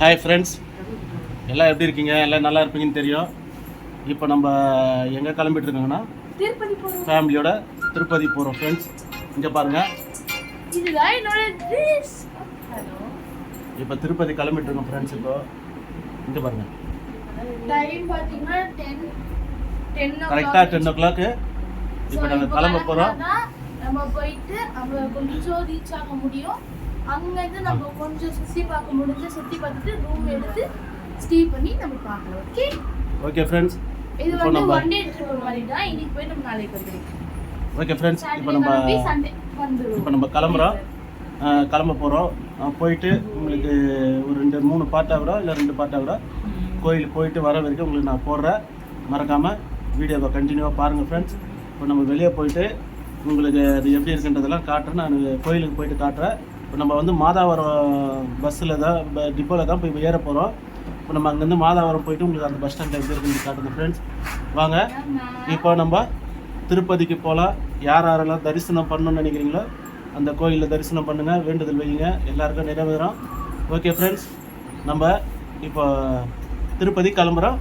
Hi friends எல்லாம் எப்படி இருக்கீங்க? எல்லாம் நல்லா இருப்பீங்கன்னு தெரியும். இப்போ நம்ம எங்கே கிளம்பிட்டு இருக்கோங்கன்னா ஃபேமிலியோட திருப்பதி போகிறோம் ஃப்ரெண்ட்ஸ் இங்கே பாருங்கள் இப்போ திருப்பதி கிளம்பிட்டு இருக்கோம் ஃப்ரெண்ட்ஸ் இப்போ இங்கே பாருங்கள் கரெக்டாக டென் ஓ கிளாக்கு இப்போ நாங்கள் கிளம்ப போகிறோம் நம்ம போயிட்டு அங்க கொஞ்சம் ரீச் ஆக முடியும். அங்கேருந்து நம்ம கொஞ்சம் சுற்றி பார்க்க முடிஞ்சு சுற்றி பார்த்துட்டு ரூம் எடுத்து ஸ்டே பண்ணி நம்ம பார்க்கலாம் ஓகே ஓகே ஃப்ரெண்ட்ஸ் இது வந்து ஒன் டே ட்ரிப் மாதிரி தான். இன்னைக்கு போய் நம்ம நாளைக்கு வந்துருக்கோம் ஓகே ஃப்ரெண்ட்ஸ் இப்போ நம்ம இப்போ நம்ம கிளம்புறோம். கிளம்ப போகிறோம் போயிட்டு உங்களுக்கு ஒரு ரெண்டு மூணு பாட்டாக விட இல்லை ரெண்டு பாட்டாக விட கோயிலுக்கு போயிட்டு வர வரைக்கும் உங்களுக்கு நான் போடுறேன். மறக்காமல் வீடியோவை கண்டினியூவாக பாருங்கள் ஃப்ரெண்ட்ஸ் இப்போ நம்ம வெளியே போயிட்டு உங்களுக்கு அது எப்படி இருக்குன்றதெல்லாம் காட்டுறேன். நான் கோயிலுக்கு போயிட்டு காட்டுறேன். இப்போ நம்ம வந்து மாதாவரம் பஸ்ஸில் தான் இப்போ டிப்போவில் தான் போய் ஏற போகிறோம் இப்போ நம்ம அங்கேருந்து மாதாவரம் போயிட்டு உங்களுக்கு அந்த பஸ் ஸ்டாண்ட் எப்படி இருக்குன்னு காட்டுங்க ஃப்ரெண்ட்ஸ் வாங்க. இப்போ நம்ம திருப்பதிக்கு போகலாம் யார் யாரெல்லாம் தரிசனம் பண்ணணும்னு நினைக்கிறீங்களோ அந்த கோயிலில் தரிசனம் பண்ணுங்கள் வேண்டுதல் வைங்க எல்லாருக்கும் நிறைவேறும். ஓகே ஃப்ரெண்ட்ஸ் நம்ம இப்போ திருப்பதி கிளம்புறோம்.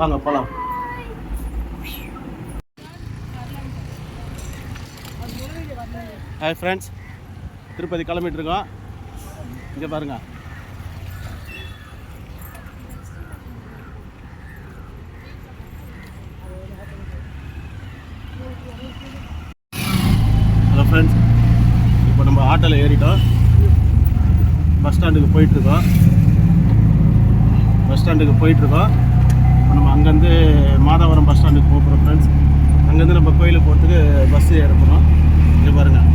வாங்க போகலாம் ஹாய் ஃப்ரெண்ட்ஸ் திருப்பதி கிளம்பிட்டு இருக்கோம் இங்கே பாருங்க. ஹலோ ஃப்ரெண்ட்ஸ் இப்போ நம்ம ஆட்டோவில் ஏறிட்டோம். பஸ் ஸ்டாண்டுக்கு போயிட்டுருக்கோம். பஸ் ஸ்டாண்டுக்கு போயிட்டுருக்கோம். இப்போ நம்ம அங்கேருந்து மாதாவரம் பஸ் ஸ்டாண்டுக்கு போக போகிறோம் ஃப்ரெண்ட்ஸ் அங்கேருந்து நம்ம கோயிலுக்கு போகிறதுக்கு பஸ்ஸு ஏற போகிறோம் இங்கே பாருங்கள்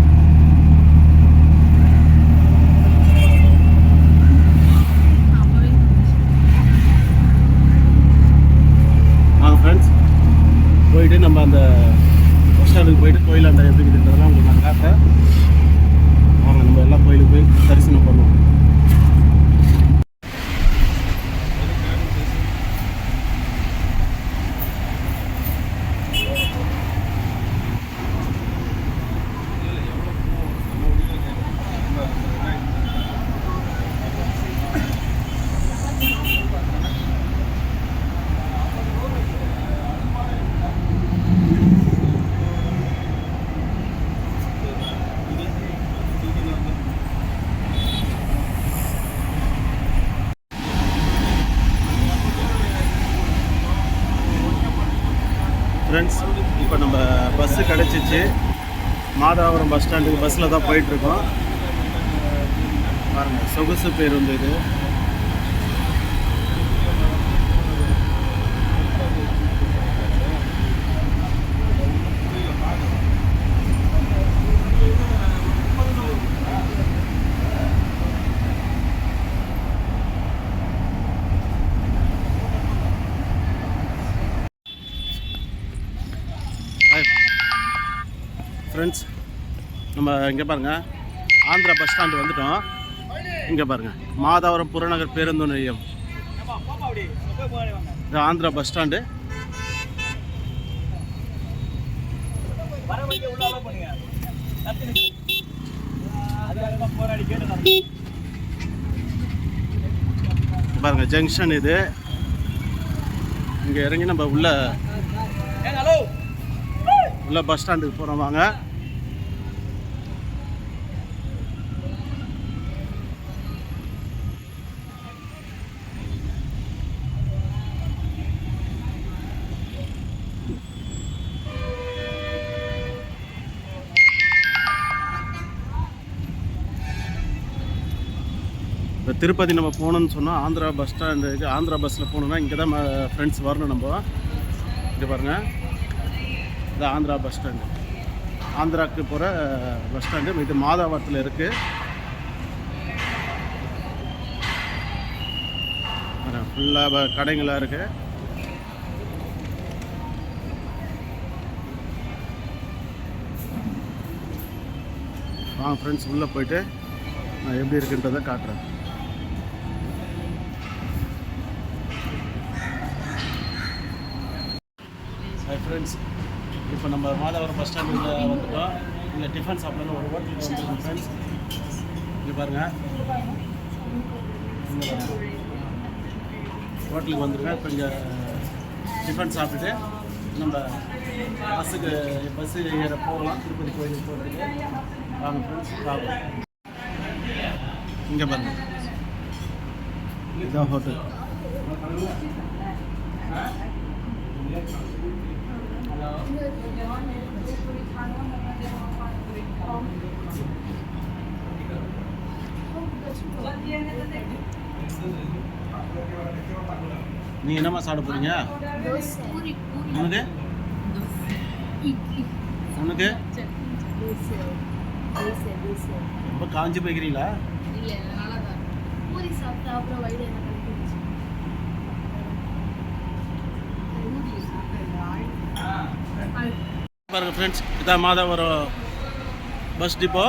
வாங்க ஃப்ரெண்ட்ஸ் போயிட்டு நம்ம அந்த பஸ் ஸ்டாண்டுக்கு போயிட்டு கோயில் அந்த எப்படி இருக்குன்றதெல்லாம் உங்களுக்கு நான் காட்டுறேன் நம்ம எல்லாம் கோயிலுக்கு போய் தரிசனம் பண்ணுவோம் ஃப்ரெண்ட்ஸ் இப்போ நம்ம பஸ்ஸு கிடச்சிச்சு மாதாவரம் பஸ் ஸ்டாண்டுக்கு பஸ்ஸில் தான் போயிட்டுருக்கோம். பாருங்கள் சொகுசு பேருந்து இது. ஃப்ரெண்ட்ஸ் நம்ம இங்கே பாருங்கள் ஆந்திரா பஸ் ஸ்டாண்டு வந்துட்டோம். இங்கே பாருங்கள் மாதாவரம் புறநகர் பேருந்து நிலையம். இது ஆந்திரா பஸ் ஸ்டாண்டு பாருங்க ஜங்ஷன் இது. இங்கே இறங்கி நம்ம உள்ள உள்ள பஸ் ஸ்டாண்டுக்கு போகிறோம் வாங்க. இப்போ திருப்பதி நம்ம போகணும்னு சொன்னால் ஆந்திரா பஸ் ஸ்டாண்டுக்கு ஆந்திரா பஸ்ஸில் போகணுன்னா இங்கே தான் ஃப்ரெண்ட்ஸ் வரணும் நம்ம. இங்கே பாருங்கள் இது ஆந்திரா பஸ் ஸ்டாண்டு ஆந்திராவுக்கு போகிற பஸ் ஸ்டாண்டு இது மாதாவரத்தில் இருக்குது ஃபுல்லாக கடைங்களாக இருக்குது வாங்க ஃப்ரெண்ட்ஸ் உள்ளே போயிட்டு நான் எப்படி இருக்குன்றதை காட்டுறேன். ஃப்ரெண்ட்ஸ் இப்போ நம்ம மாதவரம் பஸ் ஸ்டாண்டில் வந்துட்டோம். இங்கே டிஃபன் சாப்பிடணும். ஒரு ஹோட்டலுக்கு வந்துருக்கோம் ஃப்ரெண்ட்ஸ் இங்கே பாருங்கள் ஹோட்டலுக்கு பாருங்க. ஹோட்டலுக்கு வந்துருங்க. டிஃபன் சாப்பிட்டுட்டு நம்ம பஸ்ஸுக்கு பஸ்ஸு ஏற போகலாம். திருப்பதி கோயிலுக்கு போகிறதுக்கு வாங்க ஃப்ரெண்ட்ஸ் பார்ப்போம் இங்கே பாருங்க. இதுதான் ஹோட்டல் நீங்கள் என்னம்மா சாப்பிட போகிறீங்க உனக்கு? உனக்கு? ரொம்ப காஞ்சி போய்க்கிறீங்களா? இல்லை தான் பூரி சாப்பிட்டா அப்புறம் வயிறு என்ன கலக்கிடுச்சு பாருங்க ஃப்ரெண்ட்ஸ் இதான் மாதாவரம் பஸ் டிப்போ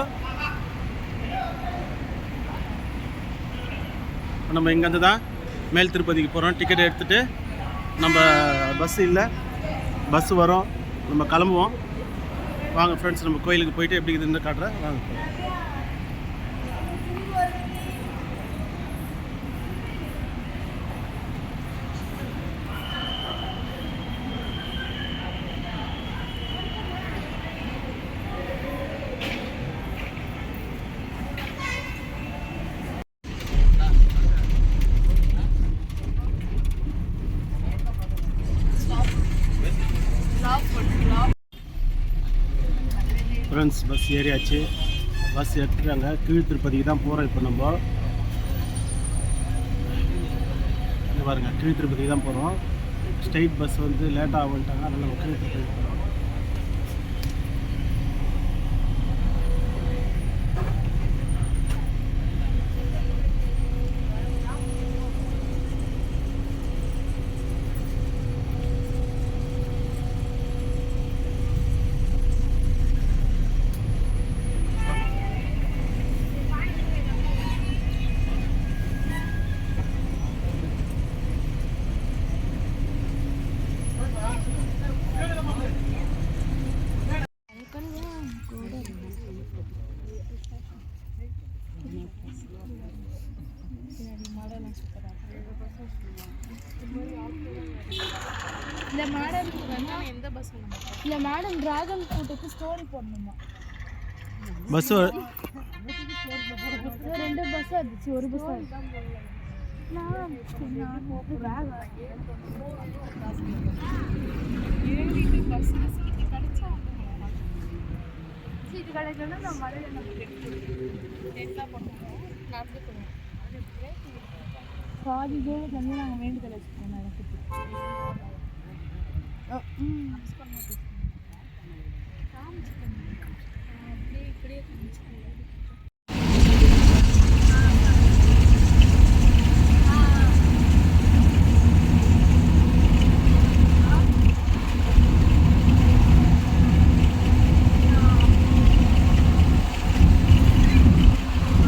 நம்ம இங்கேருந்து தான் மேல் திருப்பதிக்கு போகிறோம் டிக்கெட் எடுத்துகிட்டு நம்ம பஸ் இல்லை பஸ் வரும். நம்ம கிளம்புவோம். வாங்க ஃப்ரெண்ட்ஸ் நம்ம கோயிலுக்கு போயிட்டு எப்படி இருக்குதுன்னு காட்டுறேன். வாங்க. Friends bus ஏறியாச்சு. பஸ் எடுத்துட்டாங்க கீழ் திருப்பதிக்கு தான் போகிறோம் இப்போ நம்ம. பாருங்கள் பாருங்க. கீழ் திருப்பதிக்கு தான் போகிறோம் ஸ்ட்ரெயிட் பஸ் வந்து லேட்டாக ஆகுன்ட்டாங்க அதனால் நம்ம கீழ் திருப்பதி போகிறோம் இந்த மேடம் எந்த பஸ் இந்த மேடம் டிராகன் கூட்டுக்கு ஸ்டோரி போடணுமா? பஸ் ரெண்டு பஸ் இருந்துச்சு ஒரு பஸ் சீட்டு கிடைக்கணும் நான் மழையில பாதி தூரம் வந்து நாங்கள் வேண்டுதல் வச்சுக்கோம் நடக்குது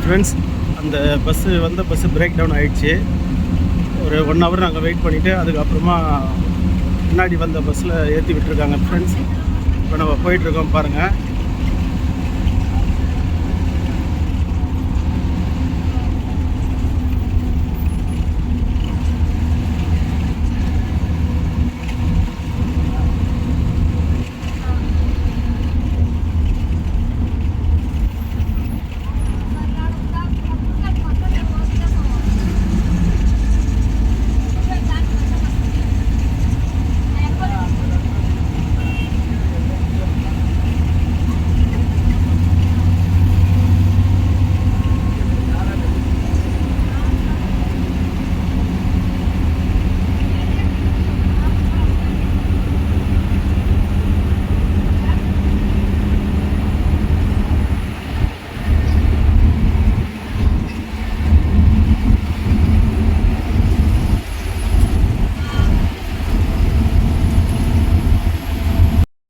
ஃப்ரெண்ட்ஸ் அந்த பஸ்ஸு வந்த பஸ்ஸு பிரேக் டவுன் ஆகிடுச்சு ஒரு ஒன் ஹவர் நாங்கள் வெயிட் பண்ணிவிட்டு அதுக்கப்புறமா முன்னாடி வந்த பஸ்ஸில் ஏற்றி விட்டுருக்காங்க ஃப்ரெண்ட்ஸ் இப்போ நம்ம போயிட்டுருக்கோம் பாருங்கள்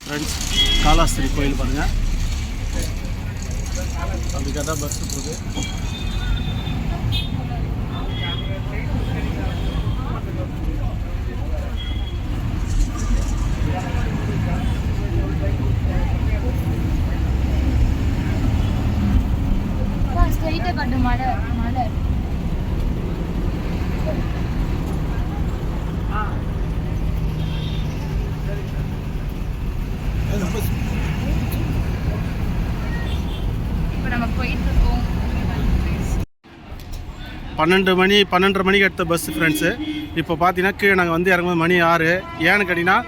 ஃப்ரெண்ட்ஸ் காலாஸ்திரி கோயில் பாருங்கள் அதுக்காக தான் பஸ்ஸு போகுது ஸ்ட்ரைட்டாக காட்டு மழை பன்னெண்டு மணி பன்னெண்டரை மணிக்கு எடுத்த பஸ் ஃப்ரெண்ட்ஸு இப்போ பார்த்தீங்கன்னா கீழே நாங்கள் வந்து இறங்கும்போது மணி ஆறு. ஏன்னு கேட்டிங்கன்னா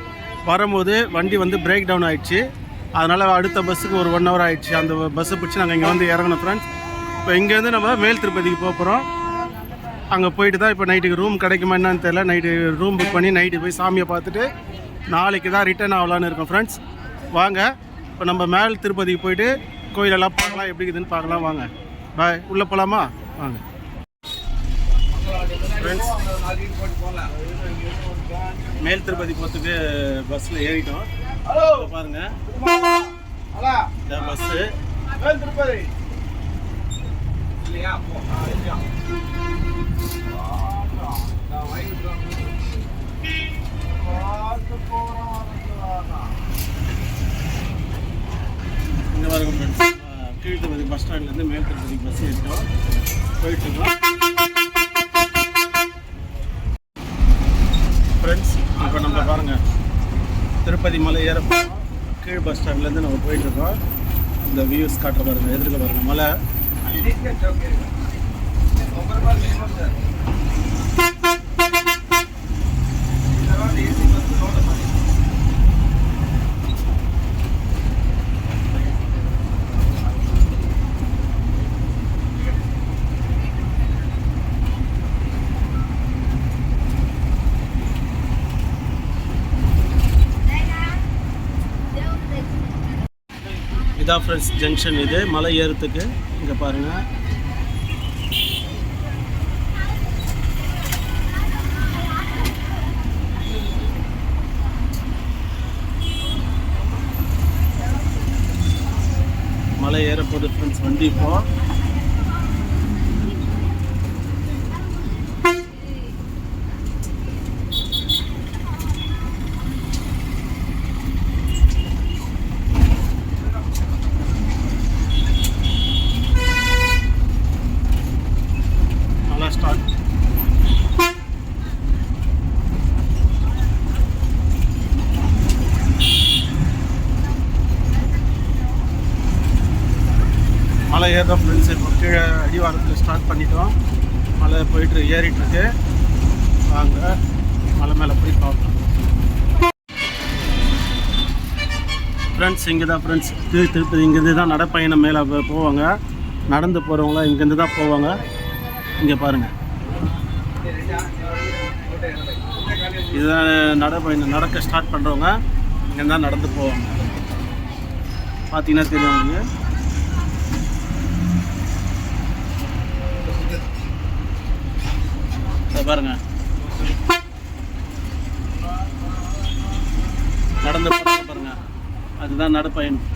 வரும்போது வண்டி வந்து பிரேக் டவுன் ஆகிடுச்சு அதனால் அடுத்த பஸ்ஸுக்கு ஒரு ஒன் ஹவர் ஆகிடுச்சு அந்த பஸ்ஸை பிடிச்சி நாங்கள் இங்கே வந்து இறங்கணும் ஃப்ரெண்ட்ஸ் இப்போ இங்கேருந்து நம்ம மேல் திருப்பதிக்கு போக போகிறோம் அங்கே போயிட்டு தான் இப்போ நைட்டுக்கு ரூம் கிடைக்குமா என்னன்னு தெரியல. நைட்டு ரூம் புக் பண்ணி நைட்டு போய் சாமியை பார்த்துட்டு நாளைக்கு தான் ரிட்டர்ன் ஆகலான்னு இருக்கோம் ஃப்ரெண்ட்ஸ் வாங்க இப்போ நம்ம மேல் திருப்பதிக்கு போயிட்டு கோயிலெல்லாம் பார்க்கலாம் எப்படி இருக்குதுன்னு பார்க்கலாம். வாங்க. பாய் உள்ளே போகலாமா வாங்க. ஃப்ரெண்ட்ஸ் மேல் திருப்பதி போகிறதுக்கு பஸ்ஸில் ஏறிட்டோம். பாருங்க. இந்த பஸ்ஸு இங்கே பாருங்க ஃப்ரெண்ட்ஸ் கீழ் திருப்பதி பஸ் ஸ்டாண்ட்லேருந்து மேல் திருப்பதி பஸ் ஏறிட்டோம். போயிட்டு இருக்கோம் ஃப்ரெண்ட்ஸ் இப்போ நம்ம பாருங்க திருப்பதி மலை ஏற கீழ் பஸ் ஸ்டாண்ட்லேருந்து நம்ம போயிட்டு இருக்கோம் இந்த வியூஸ் காட்டுற பாருங்க எதிர்க்க பாருங்க மலை. இதான் ஃப்ரெண்ட்ஸ் ஜங்ஷன் இது. மலை ஏறத்துக்கு. இங்கே பாருங்க. மலை ஏற போகுது ஃப்ரெண்ட்ஸ் வண்டி இப்போது மலை ஸ்டார்ட் மலை ஏறுறோம் ஃப்ரெண்ட்ஸ் இப்போ கீழே அடிவாரத்தில் ஸ்டார்ட் பண்ணிட்டோம். மலை போயிட்டு ஏறிட்டு இருக்கு வாங்க மலை மேலே போய் பார்க்கலாம் ஃப்ரெண்ட்ஸ் இங்கே தான் ஃப்ரெண்ட்ஸ் திரு திருப்பதி இங்கேருந்து தான் நடைப்பயணம் மேலே போவாங்க. நடந்து போகிறவங்களாம் இங்கேருந்து தான் போவாங்க. இங்கே பாருங்கள் இதுதான் நடைப்பயணம். நடக்க ஸ்டார்ட் பண்ணுறவங்க இங்கே தான் நடந்து போவாங்க. பார்த்தீங்கன்னா தெரியும் உங்களுக்கு. பாருங்க. நடந்து போகிறாங்க பாருங்க. அதுதான் நடைப்பயணம்.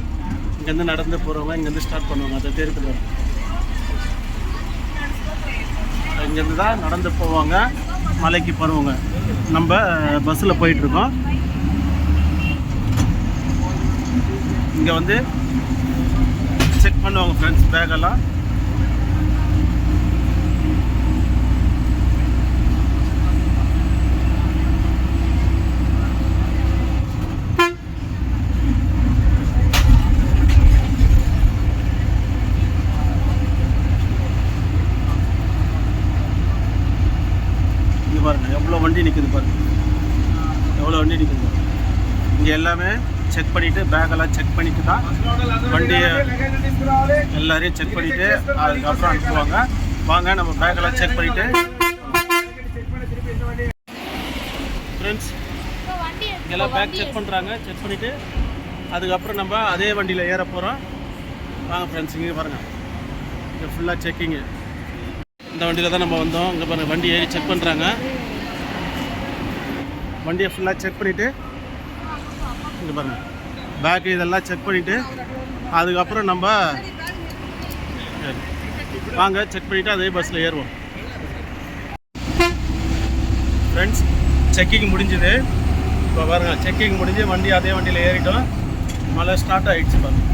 இங்கேருந்து நடந்து போகிறவங்க இங்கேருந்து ஸ்டார்ட் பண்ணுவாங்க. அதை தெரிந்து இங்கேருந்து தான் நடந்து போவாங்க. மலைக்கு போகிறவங்க நம்ம பஸ்ஸில் போயிட்டுருக்கோம். இங்கே வந்து செக் பண்ணுவாங்க ஃப்ரெண்ட்ஸ் பேக்கெல்லாம் பாருங்கள் எவ்வளோ வண்டி நிற்குது பாருங்கள் எவ்வளோ வண்டி நிற்குது இங்கே எல்லாமே செக் பண்ணிவிட்டு பேக்கெல்லாம் செக் பண்ணிட்டு தான் வண்டியை எல்லாரையும் செக் பண்ணிவிட்டு அதுக்கப்புறம் அனுப்புவாங்க. வாங்க நம்ம பேக்கெல்லாம் செக் பண்ணிவிட்டு ஃப்ரெண்ட்ஸ் எல்லாம் இங்கெல்லாம் பேக் செக் பண்ணுறாங்க செக் பண்ணிவிட்டு அதுக்கப்புறம் நம்ம அதே வண்டியில் ஏற போகிறோம் வாங்க ஃப்ரெண்ட்ஸ் இங்கே பாருங்கள் இங்கே ஃபுல்லாக செக்கிங்கு இந்த வண்டியில் தான் நம்ம வந்தோம். இங்கே பாருங்கள் வண்டி ஏறி செக் பண்ணுறாங்க வண்டியை ஃபுல்லாக செக் பண்ணிவிட்டு இங்கே பாருங்கள் பேக்கு இதெல்லாம் செக் பண்ணிவிட்டு அதுக்கப்புறம் நம்ம வாங்க செக் பண்ணிவிட்டு அதே பஸ்ஸில் ஏறுவோம். ஃப்ரெண்ட்ஸ் செக்கிங் முடிஞ்சுது. இப்போ பாருங்கள் செக்கிங் முடிஞ்சு வண்டி அதே வண்டியில் ஏறிட்டோம். மழை ஸ்டார்ட் ஆகிடுச்சு பாருங்கள்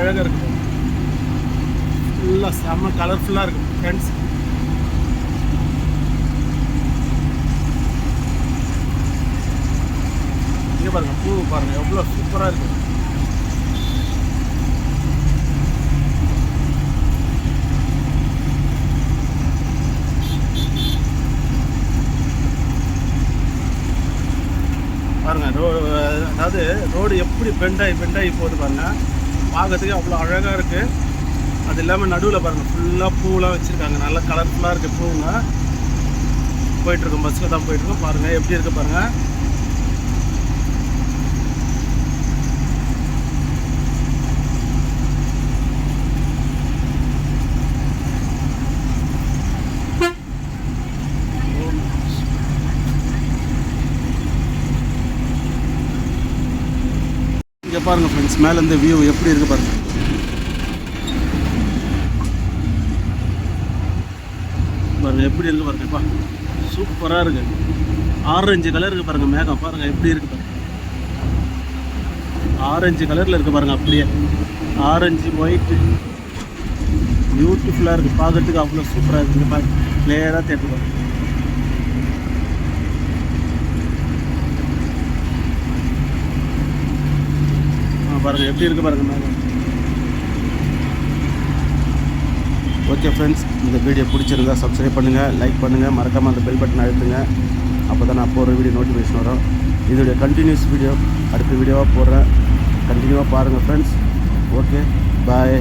அழகாக இருக்கும் ஃபுல்லாக செம்ம கலர்ஃபுல்லாக இருக்கும் ஃப்ரெண்ட்ஸ் இங்கே பாருங்கள் பூ பாருங்கள் எவ்வளோ சூப்பராக இருக்கு. பாருங்க ரோடு அதாவது ரோடு எப்படி பெண்டாகி பெண்டாகி போகுது பாருங்கள் பார்க்கறதுக்கு அவ்வளோ அழகாக இருக்குது அது இல்லாமல் நடுவில் பாருங்கள் ஃபுல்லாக பூலாம் வச்சுருக்காங்க. நல்லா கலர்ஃபுல்லாக இருக்குது பூங்க. போயிட்டுருக்கோம் பஸ்ஸில் தான் போயிட்டுருக்கோம் பாருங்கள் எப்படி இருக்குது பாருங்கள் இங்கே பாருங்கள் ஃப்ரெண்ட்ஸ் மேலேருந்து வியூ எப்படி இருக்குது பாருங்கள் பாருங்கள் எப்படி இருக்குது பாருங்கப்பா சூப்பராக இருக்குது ஆரஞ்சு கலர் இருக்குது பாருங்கள் மேகம். பாருங்கள் எப்படி இருக்குது பாருங்கள் ஆரஞ்சு கலரில் இருக்குது பாருங்கள் அப்படியே. ஆரஞ்சு ஒயிட்டு பியூட்டிஃபுல்லாக இருக்குது பார்க்கறதுக்கு அவ்வளோ சூப்பராக இருக்குது பாருங்கள் கிளியராக தேட்டு பாருங்கள் பாருங்கள் பாருங்க எப்படி இருக்கு பாருங்க மேலே ஓகே ஃப்ரெண்ட்ஸ் இந்த வீடியோ பிடிச்சிருந்தா சப்ஸ்கிரைப் பண்ணுங்கள் லைக் பண்ணுங்கள் மறக்காமல் அந்த பெல் பட்டன் அழுத்துங்க. அப்போ தான் நான் போடுற வீடியோ நோட்டிஃபிகேஷன் வரும். இதோடைய கண்டினியூஸ் வீடியோ அடுத்த வீடியோவாக போடுறேன். கண்டினியூவாக பாருங்கள் ஃப்ரெண்ட்ஸ் ஓகே பாய்